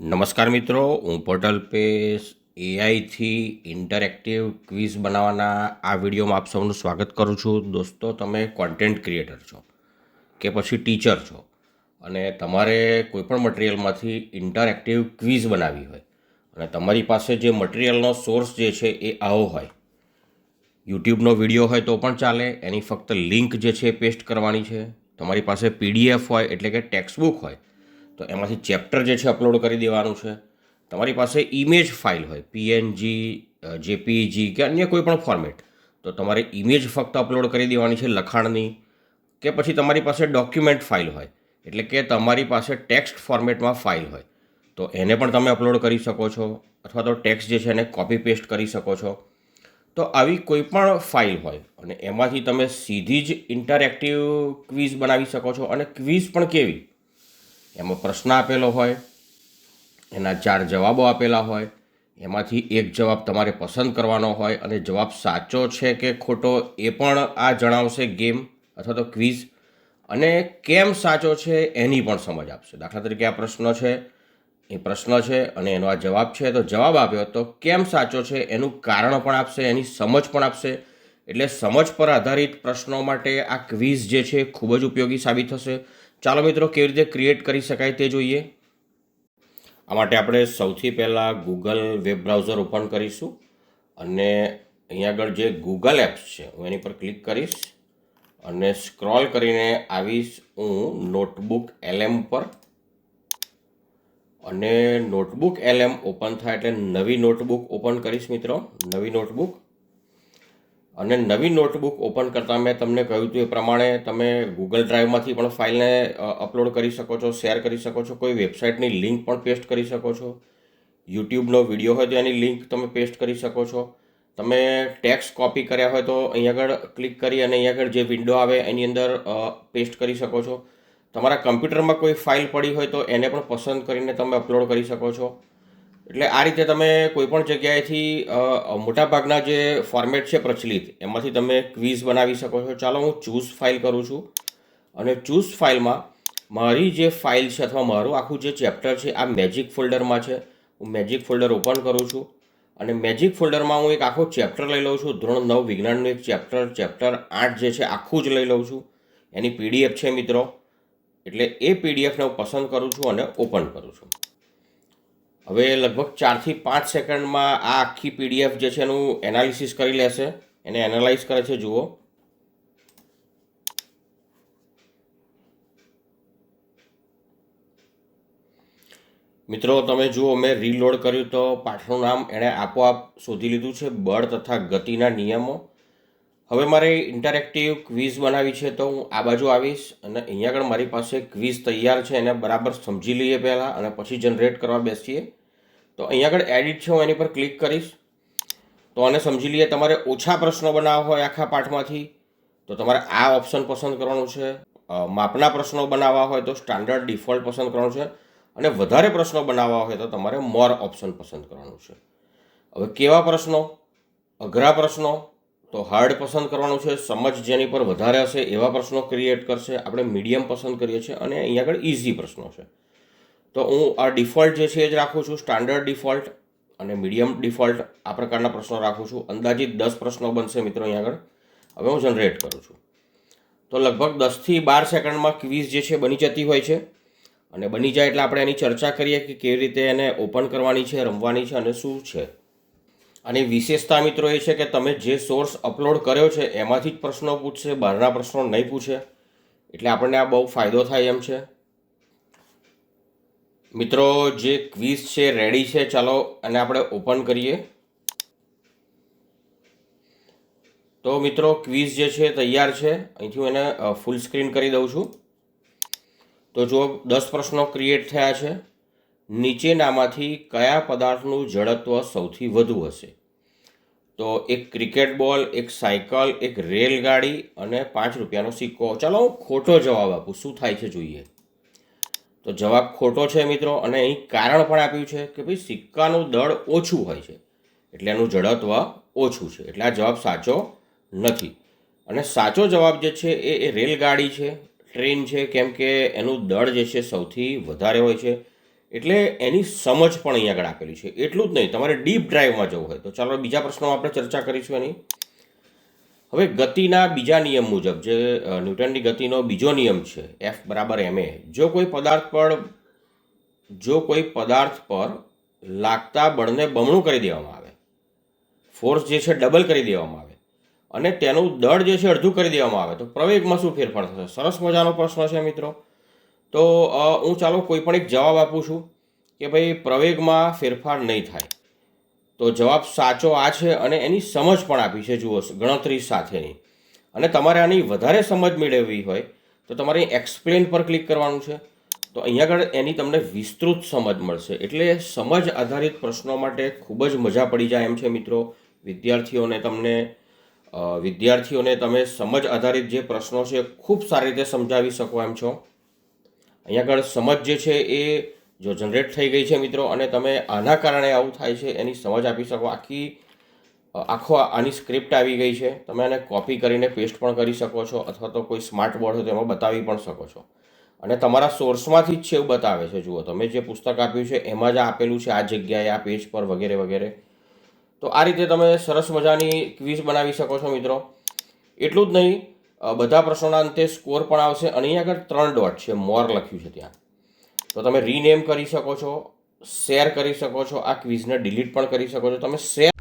નમસ્કાર મિત્રો, હું પોર્ટલ પે એઆઈથી ઇન્ટરેક્ટિવ ક્વિઝ બનાવવાના આ વિડીયોમાં આપ સૌનું સ્વાગત કરું છું. દોસ્તો, તમે કોન્ટેન્ટ ક્રિએટર છો કે પછી ટીચર છો અને તમારે કોઈપણ મટીરિયલમાંથી ઇન્ટરેક્ટિવ ક્વિઝ બનાવવી હોય અને તમારી પાસે જે મટીરિયલનો સોર્સ જે છે એ આવો હોય. યુટ્યુબનો વીડિયો હોય તો પણ ચાલે, એની ફક્ત લિંક જે છે પેસ્ટ કરવાની છે. તમારી પાસે પીડીએફ હોય એટલે કે ટેક્સ્ટબુક હોય તો એમાંથી ચેપ્ટર જે છે અપલોડ કરી દેવાનું છે. તમારી પાસે ઇમેજ ફાઇલ હોય પીએનજી જેપીજી કે અન્ય કોઈ પણ ફોર્મેટ તો તમારે ઇમેજ ફક્ત અપલોડ કરી દેવાની છે લખાણની કે પછી તમારી પાસે ડોક્યુમેન્ટ ફાઇલ હોય, એટલે કે તમારી પાસે ટેક્સ્ટ ફોર્મેટમાં ફાઇલ હોય. તો એને પણ તમે અપલોડ કરી શકો છો, અથવા તો ટેક્સ્ટ જે છે એને કોપી પેસ્ટ કરી શકો છો. તો આવી કોઈ પણ ફાઇલ હોય અને એમાંથી તમે સીધી જ ઇન્ટરેક્ટિવ ક્વિઝ બનાવી શકો છો. અને ક્વિઝ પણ કેવી? એમાં પ્રશ્ન આપેલો હોય, એના ચાર જવાબો આપેલા હોય, એમાંથી એક જવાબ તમારે પસંદ કરવાનો હોય અને જવાબ સાચો છે કે ખોટો એ પણ આ જણાવશે ગેમ અથવા તો ક્વિઝ. અને કેમ સાચો છે એની પણ સમજ આપશે. દાખલા તરીકે આ પ્રશ્ન છે, એ પ્રશ્ન છે અને એનો આ જવાબ છે. તો જવાબ આપ્યો તો કેમ સાચો છે એનું કારણ પણ આપશે, એની સમજ પણ આપશે. એટલે સમજ પર આધારિત પ્રશ્નો માટે આ ક્વિઝ જે છે ખૂબ જ ઉપયોગી સાબિત થશે. ચાલો મિત્રો, કેવી રીતે ક્રિએટ કરી શકાય તે જોઈએ. આ માટે આપણે સૌથી પહેલાં ગૂગલ વેબ બ્રાઉઝર ઓપન કરીશું અને અહીંયા આગળ જે ગૂગલ એપ્સ છે, હું એની પર ક્લિક કરીશ અને સ્ક્રોલ કરીને આવીશ હું નોટબુક એલએમ પર. અને નોટબુક એલએમ ઓપન થાય એટલે નવી નોટબુક ઓપન કરીશ મિત્રો, નવી નોટબુક અને નવી નોટબુક ઓપન કરતાં મેં તમને કહ્યું હતું એ પ્રમાણે તમે ગૂગલ ડ્રાઈવમાંથી પણ ફાઇલને અપલોડ કરી શકો છો, શેર કરી શકો છો, કોઈ વેબસાઇટની લિંક પણ પેસ્ટ કરી શકો છો. યુટ્યુબનો વીડિયો હોય તો એની લિંક તમે પેસ્ટ કરી શકો છો. તમે ટેક્સ કોપી કર્યા હોય તો અહીં આગળ ક્લિક કરી અને અહીં આગળ જે વિન્ડો આવે એની અંદર પેસ્ટ કરી શકો છો. તમારા કમ્પ્યુટરમાં કોઈ ફાઇલ પડી હોય તો એને પણ પસંદ કરીને તમે અપલોડ કરી શકો છો. એટલે આ રીતે તમે કોઈપણ જગ્યાએથી મોટાભાગના જે ફોર્મેટ છે પ્રચલિત, એમાંથી તમે ક્વિઝ બનાવી શકો છો. ચાલો હું ચૂઝ ફાઇલ કરું છું. અને ચૂઝ ફાઇલમાં મારી જે ફાઇલ છે અથવા મારું આખું જે ચેપ્ટર છે, આ મેજિક ફોલ્ડરમાં છે. હું મેજિક ફોલ્ડર ઓપન કરું છું. અને મેજિક ફોલ્ડરમાં હું એક આખો ચેપ્ટર લઈ લઉં છું. ધોરણ નવ વિજ્ઞાનનું એક ચેપ્ટર ચેપ્ટર આઠ જે છે આખું જ લઈ લઉં છું. એની પીડીએફ છે મિત્રો. એટલે એ પીડીએફને હું પસંદ કરું છું અને ઓપન કરું છું. હવે લગભગ ચારથી પાંચ સેકન્ડમાં આ આખી પીડીએફ જે છે એનું એનાલિસિસ કરી લેશે. એને એનાલાઇઝ કરે છે, જુઓ. મિત્રો, તમે જુઓ, મેં રીલોડ કર્યું તો પાઠનું નામ એણે આપોઆપ શોધી લીધું છે, બળ તથા ગતિના નિયમો. હવે મારે ઇન્ટરેક્ટિવ ક્વિઝ બનાવી છે, તો હું આ બાજુ આવીશ અને અહીંયા આગળ મારી પાસે ક્વિઝ તૈયાર છે, એને બરાબર સમજી લઈએ પહેલાં અને પછી જનરેટ કરવા બેસીએ. તો અહીંયા આગળ એડિટ છે, હું એની પર ક્લિક કરીશ. તો આને સમજી લઈએ, તમારે ઓછા પ્રશ્નો બનાવવા હોય આખા પાઠમાંથી. તો તમારે આ ઓપ્શન પસંદ કરવાનું છે. માપના પ્રશ્નો બનાવવા હોય તો સ્ટાન્ડર્ડ ડિફોલ્ટ પસંદ કરવાનું છે. અને વધારે પ્રશ્નો બનાવવા હોય તો તમારે મોર ઓપ્શન પસંદ કરવાનું છે. હવે કેવા પ્રશ્નો? અઘરા પ્રશ્નો? તો હાર્ડ પસંદ કરવાનું છે. સમજ જેની પર વધારે હશે એવા પ્રશ્નો ક્રિએટ કરશે. આપણે મીડિયમ પસંદ કરીએ છીએ અને અહીંયા આગળ ઇઝી પ્રશ્નો છે. તો હું આ ડિફોલ્ટ જે છે એ જ રાખું છું સ્ટાન્ડર્ડ ડિફોલ્ટ અને મીડિયમ ડિફોલ્ટ આ પ્રકારના પ્રશ્નો રાખું છું. અંદાજિત દસ પ્રશ્નો બનશે મિત્રો અહીંયા આગળ. હવે હું જનરેટ કરું છું. તો લગભગ દસથી બાર સેકન્ડમાં ક્વિઝ જે છે બની જતી હોય છે. અને બની જાય એટલે આપણે એની ચર્ચા કરીએ કે કેવી રીતે એને ઓપન કરવાની છે, રમવાની છે અને શું છે. અને વિશેષતા મિત્રો એ છે કે તમે જે સોર્સ અપલોડ કર્યો છે, એમાંથી જ પ્રશ્નો પૂછશે, બહારના પ્રશ્નો નહીં પૂછે. એટલે આપણને આ બહુ ફાયદો થાય એમ છે. મિત્રો, જે ક્વિઝ છે રેડી છે, ચાલો અને આપણે ઓપન કરીએ. તો મિત્રો ક્વિઝ જે છે, તૈયાર છે. અહીંથી હું એને ફૂલ સ્ક્રીન કરી દઉં છું. તો જો દસ પ્રશ્નો ક્રિએટ થયા છે. નીચેનામાંથી કયા પદાર્થનું જડત્વ સૌથી વધુ હશે? તો એક ક્રિકેટ બોલ એક સાયકલ એક રેલગાડી અને પાંચ રૂપિયાનો સિક્કો. ચાલો, હું ખોટો જવાબ આપું. શું થાય છે જોઈએ? તો જવાબ ખોટો છે મિત્રો, અને અહીં કારણ પણ આપ્યું છે કે ભાઈ સિક્કાનું દળ ઓછું હોય છે. એટલે એનું જડત્વ ઓછું છે. એટલે આ જવાબ સાચો નથી. અને સાચો જવાબ જે છે એ એ રેલગાડી છે, ટ્રેન છે, કેમ કે એનું દળ જે છે સૌથી વધારે હોય છે. એટલે એની સમજ પણ અહીંયા આગળ આપેલી છે. એટલું જ નહીં, તમારે ડીપ ડ્રાઈવમાં જવું હોય તો. ચાલો બીજા પ્રશ્નો આપણે ચર્ચા કરીશું એની. હવે ગતિના બીજા નિયમ મુજબ, જે ન્યૂટનની ગતિનો બીજો નિયમ છે એફ બરાબર એમ એ જો કોઈ પદાર્થ પર, જો કોઈ પદાર્થ પર લાગતા બળને બમણું કરી દેવામાં આવે ફોર્સ જે છે ડબલ કરી દેવામાં આવે, અને તેનું દળ જે છે અડધું કરી દેવામાં આવે, તો પ્રવેગમાં શું ફેરફાર થશે? સરસ મજાનો પ્રશ્ન છે મિત્રો. તો હું ચાલો કોઈ પણ એક જવાબ આપું છું કે ભાઈ પ્રવેગમાં ફેરફાર નહીં થાય. તો જવાબ સાચો આ છે અને એની સમજ પણ આપી છે. જુઓ ગણતરી સાથેની. અને તમારે આની વધારે સમજ મેળવવી હોય તો તમારે એક્સપ્લેન પર ક્લિક કરવાનું છે. તો અહીંયા આગળ એની તમને વિસ્તૃત સમજ મળશે. એટલે સમજ આધારિત પ્રશ્નો માટે ખૂબ જ મજા પડી જાય એમ છે મિત્રો. વિદ્યાર્થીઓને તમને વિદ્યાર્થીઓને તમે સમજ આધારિત જે પ્રશ્નો છે ખૂબ સારી રીતે સમજાવી શકો એમ છો. અહીંયા આગળ સમજ જે છે એ જો જનરેટ થઈ ગઈ છે મિત્રો અને તમે આના કારણે આવું થાય છે એની સમજ આપી શકો. આખી આખો આની સ્ક્રિપ્ટ આવી ગઈ છે. તમે આને કોપી કરીને પેસ્ટ પણ કરી શકો છો અથવા તો કોઈ સ્માર્ટ બોર્ડ હોય તો એમાં બતાવી પણ શકો છો. અને તમારા સોર્સમાંથી જ છે એવું બતાવે છે. જુઓ, તમે જે પુસ્તક આપ્યું છે એમાં જ આપેલું છે, આ જગ્યાએ, આ પેજ પર વગેરે વગેરે. તો આ રીતે તમે સરસ મજાની ક્વિઝ બનાવી શકો છો મિત્રો. એટલું જ નહીં બધા પ્રશ્નોના અંતે સ્કોર પણ આવશે. અને અહીં આગળ ત્રણ ડોટ છે. મોર લખ્યું છે ત્યાં. તો તમે રીનેમ કરી શકો છો શેર કરી શકો છો, આ ક્વિઝને ડિલીટ પણ કરી શકો છો. તમે શેર